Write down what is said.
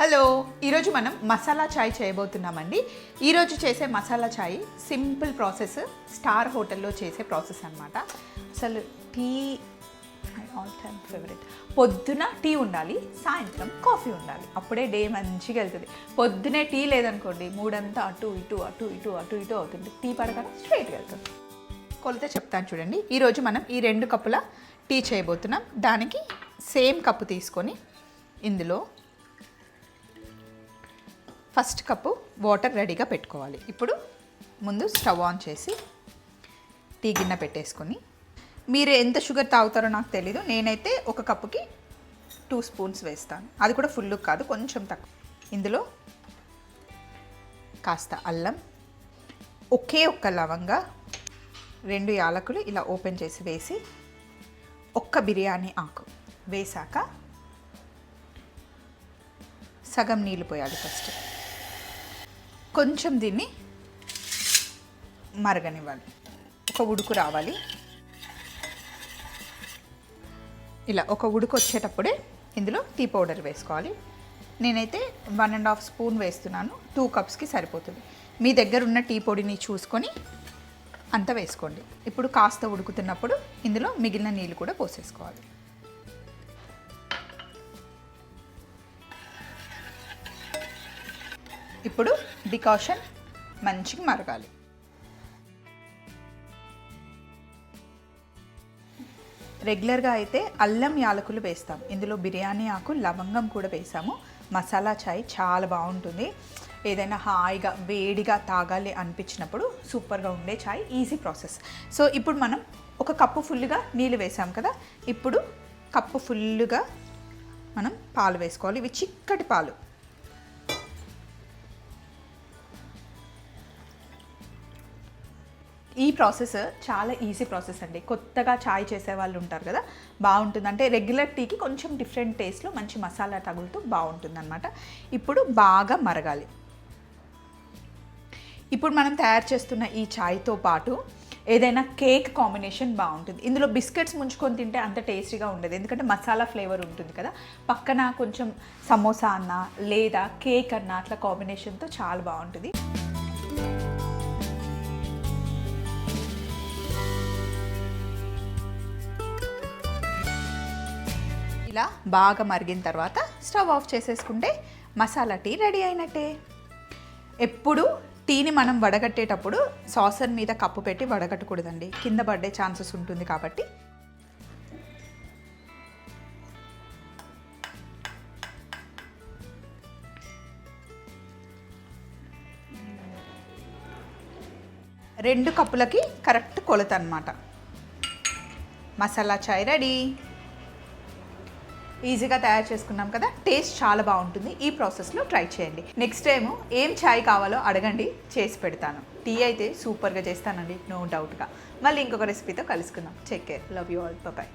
Hello ఈరోజు మనం మసాలా చాయ్ చేయబోతున్నామండి. ఈరోజు చేసే మసాలా చాయ్ సింపుల్ ప్రాసెస్ స్టార్ హోటల్లో చేసే ప్రాసెస్ అనమాట అసలు టీ ఆల్ టైమ్ ఫేవరెట్ పొద్దున టీ ఉండాలి సాయంత్రం కాఫీ ఉండాలి. అప్పుడే డే మంచిగా వెళ్తుంది. పొద్దునే టీ లేదనుకోండి మూడంతా అటు ఇటు అటు ఇటు అటు ఇటు అవుతుంది. టీ పడగానే స్ట్రైట్గా వెళ్తుంది. కొలత చెప్తాను చూడండి. ఈరోజు మనం ఈ రెండు కప్పుల టీ చేయబోతున్నాం. దానికి సేమ్ కప్పు తీసుకొని ఇందులో ఫస్ట్ కప్పు వాటర్ రెడీగా పెట్టుకోవాలి. ఇప్పుడు ముందు స్టవ్ ఆన్ చేసి టీ గిన్నె పెట్టేసుకొని మీరు ఎంత షుగర్ తాగుతారో నాకు తెలీదు. నేనైతే ఒక కప్పుకి టూ స్పూన్స్ వేస్తాను. అది కూడా ఫుల్ కాదు కొంచెం తక్కువ. ఇందులో కాస్త అల్లం ఒకే ఒక్క లవంగా రెండు యాలకులు ఇలా ఓపెన్ చేసి వేసి ఒక్క బిర్యానీ ఆకు వేశాక సగం నీళ్ళు పోయాలి ఫస్ట్. కొంచెం దీన్ని మరగనివ్వాలి. ఒక ఉడుకు రావాలి. ఇలా ఒక ఉడుకు వచ్చేటప్పుడే ఇందులో టీ పౌడర్ వేసుకోవాలి. నేనైతే వన్ అండ్ హాఫ్ స్పూన్ వేస్తున్నాను. టూ కప్స్కి సరిపోతుంది. మీ దగ్గర ఉన్న టీ పొడిని చూసుకొని అంత వేసుకోండి. ఇప్పుడు కాస్త ఉడుకుతున్నప్పుడు ఇందులో మిగిలిన నీళ్ళు కూడా పోసేసుకోవాలి. ఇప్పుడు డికాషన్ మంచిగా మరగాలి. రెగ్యులర్గా అయితే అల్లం యాలకులు వేస్తాం. ఇందులో బిర్యానీ ఆకు లవంగం కూడా వేసాము. మసాలా చాయ్ చాలా బాగుంటుంది. ఏదైనా హాయిగా వేడిగా తాగాలి అనిపించినప్పుడు సూపర్గా ఉండే చాయ్ ఈజీ ప్రాసెస్. సో ఇప్పుడు మనం ఒక కప్పు ఫుల్గా నీళ్ళు వేసాం కదా? ఇప్పుడు కప్పు ఫుల్గా మనం పాలు వేసుకోవాలి. ఇవి చిక్కటి పాలు. ఈ ప్రాసెస్ చాలా ఈజీ ప్రాసెస్ అండి. కొత్తగా చాయ్ చేసే వాళ్ళు ఉంటారు కదా బాగుంటుంది. అంటే రెగ్యులర్ టీకి కొంచెం డిఫరెంట్ టేస్ట్లో మంచి మసాలా తగులుతూ బాగుంటుంది అనమాట ఇప్పుడు బాగా మరగాలి. ఇప్పుడు మనం తయారు చేస్తున్న ఈ చాయ్తో పాటు ఏదైనా కేక్ కాంబినేషన్ బాగుంటుంది. ఇందులో బిస్కెట్స్ ముంచుకొని తింటే అంత టేస్టీగా ఉండదు. ఎందుకంటే మసాలా ఫ్లేవర్ ఉంటుంది కదా. పక్కన కొంచెం సమోసా అన్న లేదా కేక్ అన్న అట్లా కాంబినేషన్తో చాలా బాగుంటుంది. ఇలా బాగా మరిగిన తర్వాత స్టవ్ ఆఫ్ చేసేసుకుంటే మసాలా టీ రెడీ అయినట్టే. ఎప్పుడు టీని మనం వడగట్టేటప్పుడు సాసర్ మీద కప్పు పెట్టి వడగట్టకూడదండి. కింద పడే ఛాన్సెస్ ఉంటుంది కాబట్టి. రెండు కప్పులకి కరెక్ట్ కొలత అనమాట మసాలా చాయ్ రెడీ. ఈజీగా తయారు చేసుకున్నాం కదా టేస్ట్ చాలా బాగుంటుంది. ఈ ప్రాసెస్లో ట్రై చేయండి. నెక్స్ట్ టైం ఏం ఛాయ్ కావాలో అడగండి చేసి పెడతాను. టీ అయితే సూపర్గా చేస్తానండి నో డౌట్గా. మళ్ళీ ఇంకొక రెసిపీతో కలుసుకుందాం. Take care love you all bye